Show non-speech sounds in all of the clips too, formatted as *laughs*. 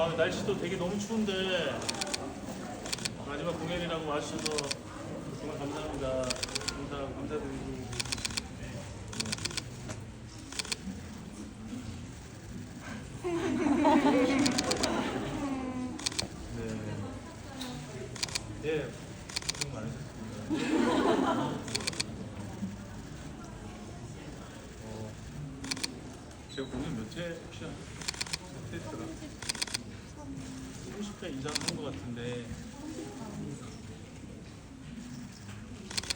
아, 날씨도 되게 너무 추운데 마지막 공연이라고 와주셔서 정말 감사합니다. 감사 감사드리고. 네. 예, 고생 많으셨습니다. 어, 제가 공연 몇회 혹시 몇 회더라? 30회 이상 한것 같은데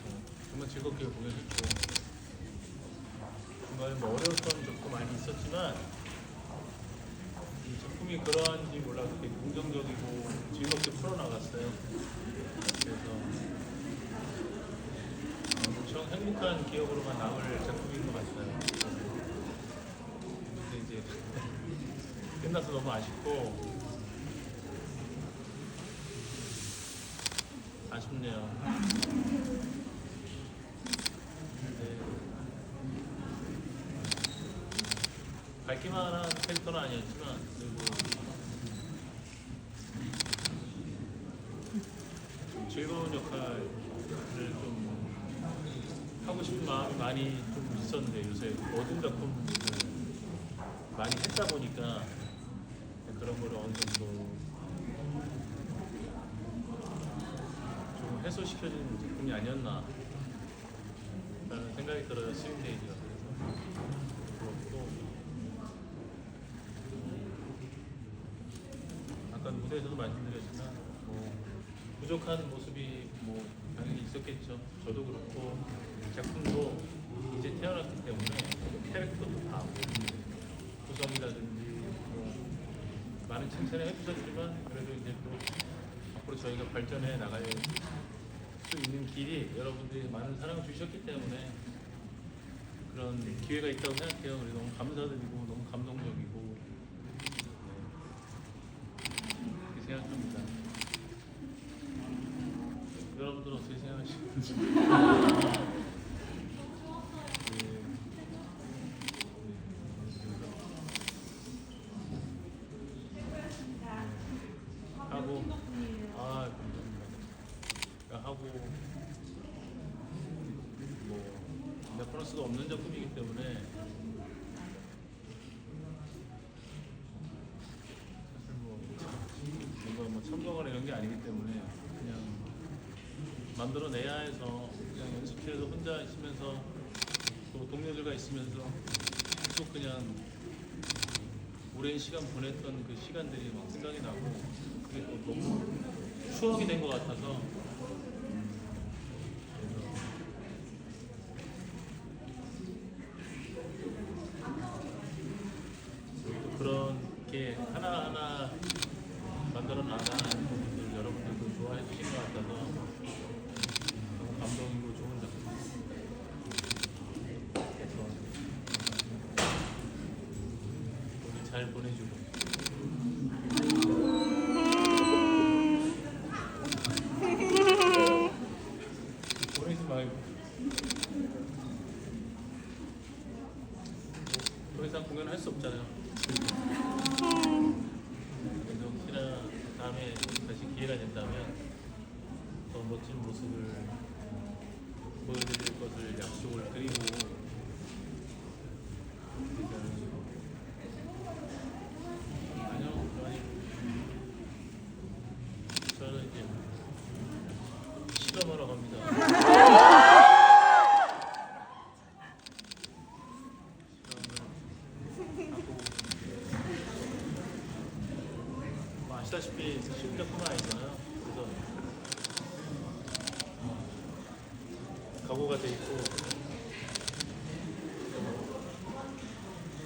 어, 정말 즐겁게 공연했고 중간에 뭐 어려웠던 적도 많이 있었지만 이 작품이 그러한지 몰라도 되게 긍정적이고 즐겁게 풀어나갔어요. 그래서 엄청 행복한 기억으로만 남을 작품인 것 같아요. 근데 이제 *laughs* 끝나서 너무 아쉽고 네. 밝기만 한 캐릭터는 아니었지만 그리고 좀 즐거운 역할을 좀 하고 싶은 마음이 많이 좀 있었는데 요새 모든 작품을 많이 했다 보니까 그런 거를 어느 정도 좀 해소시켜주는 작품이 아니었나 라는 생각이 들어요 스윙데이즈가. 그래서 그렇고 무대에서도 말씀드렸지만 뭐 부족한 모습이 뭐 당연히 있었겠죠. 저도 그렇고 작품도 이제 태어났기 때문에 캐릭터도 다 구성이라든지 뭐 많은 칭찬을 해주셨지만 그래도 이제 또 앞으로 저희가 발전해 나갈 수 있는 길이 여러분들이 많은 사랑을 주셨기 때문에 그런 기회가 있다고 생각해요. 그래서 너무 감사드리고 너무 감동적이고 네. 그렇게 생각합니다. 여러분들은 어떻게 생각하시는지. *laughs* 네. 네. 하고 아 감사합니다. 그러니까 하고 뭐 레퍼런스가 없는 작품이기 때문에. 사실 뭐 뭔가 뭐 첨가거나 이런 게 아니기 때문에 그냥 만들어내야 해서 그냥 연습실에서 혼자 있으면서 또 동료들과 있으면서 계속 그냥 오랜 시간 보냈던 그 시간들이 막 생각이 나고 그게 또 너무 추억이 된 것 같아서 또 그렇게 하나하나 만들어 나가는 부분들 여러분들도 좋아해 주신 것 같아서 감동이고 좋은. 그래서 오늘 잘 보내주고 보내지 말고 뭐, 더 이상 공연할 수 없잖아요. 그래서 혹시나 다음에 다시 기회가 된다면 더 멋진 모습을 보여드릴 것을 약속을 드리고 아니요, 아니 저는 이제 실험하러 갑니다. 실험을 하고 뭐 아시다시피 쉬운 작품은 아니잖아요. 그래서 돼 있고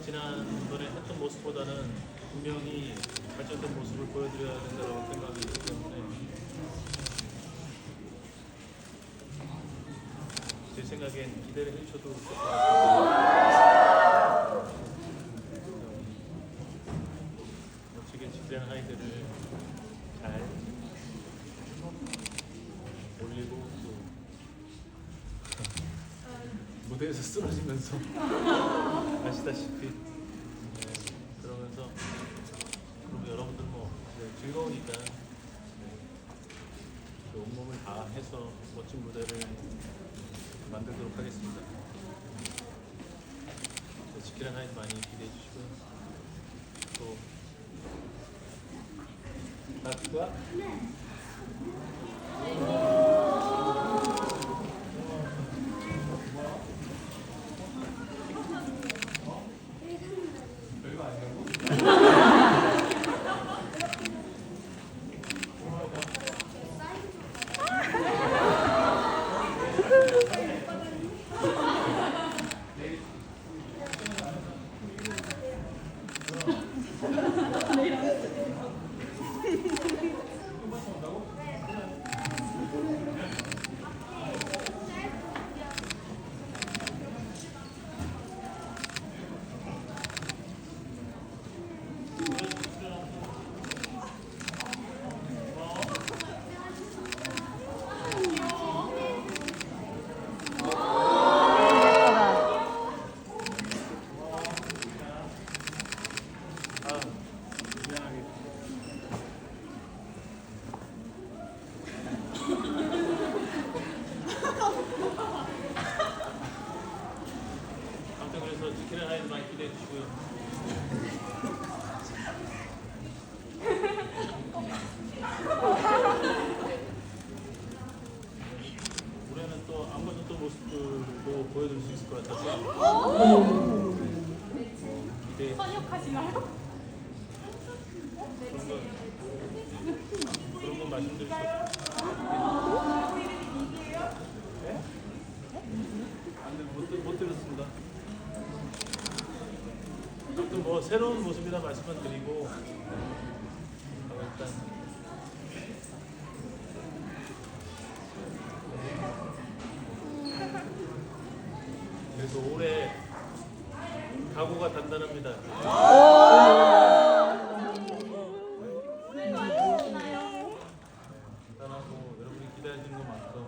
지난번에 했던 모습보다는 분명히 발전된 모습을 보여드려야 된다고 생각이 있기 때문에 제 생각엔 기대를 해주셔도 좋을 것 같아요. 멋지게 집대한 아이들을 잘 올리고 또 무대에서 쓰러지면서 *laughs* 아시다시피 네, 그러면서 그리고 여러분들 뭐 즐거우니까 네. 그 온몸을 다 해서 멋진 무대를 만들도록 하겠습니다. 네, 지키라 나이 많이 기대해 주시고요. 또 나트가 별 새로운 모습이라 말씀만 드리고 어, 일단. 그래서 올해 각오가 단단합니다. 간단하고 여러분이 기다리는 것만큼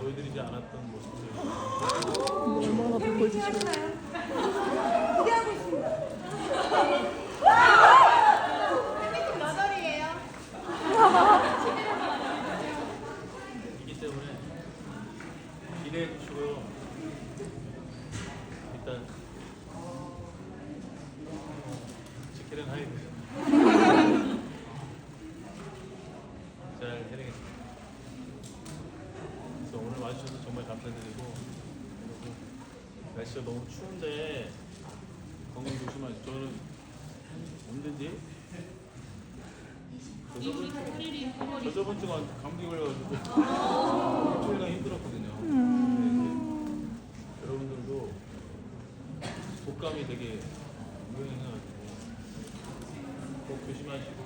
보여드리지 않았던 모습들. 얼마나 보여주시고 이기 때문에 기대해 주시고요. 일단 지키는 하이브 *laughs* 잘 해내겠습니다. 그래서 오늘 와주셔서 정말 감사드리고 그리고 날씨가 너무 추운데 건강 조심하시고 저는 언제지? 저 저번 주 저 저번 주가 감기 걸려가지고 *laughs* 일주일간 힘들었거든요. 이제 여러분들도 독감이 되게 유행해가지고 꼭 조심하시고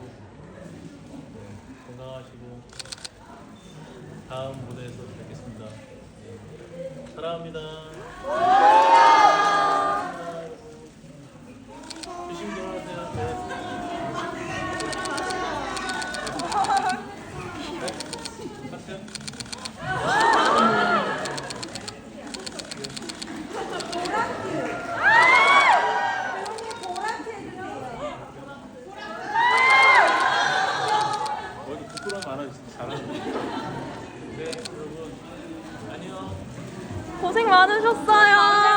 네, 건강하시고 다음 무대에서 뵙겠습니다. 네. 사랑합니다, 잘하는 네 여러분 안녕 고생 많으셨어요.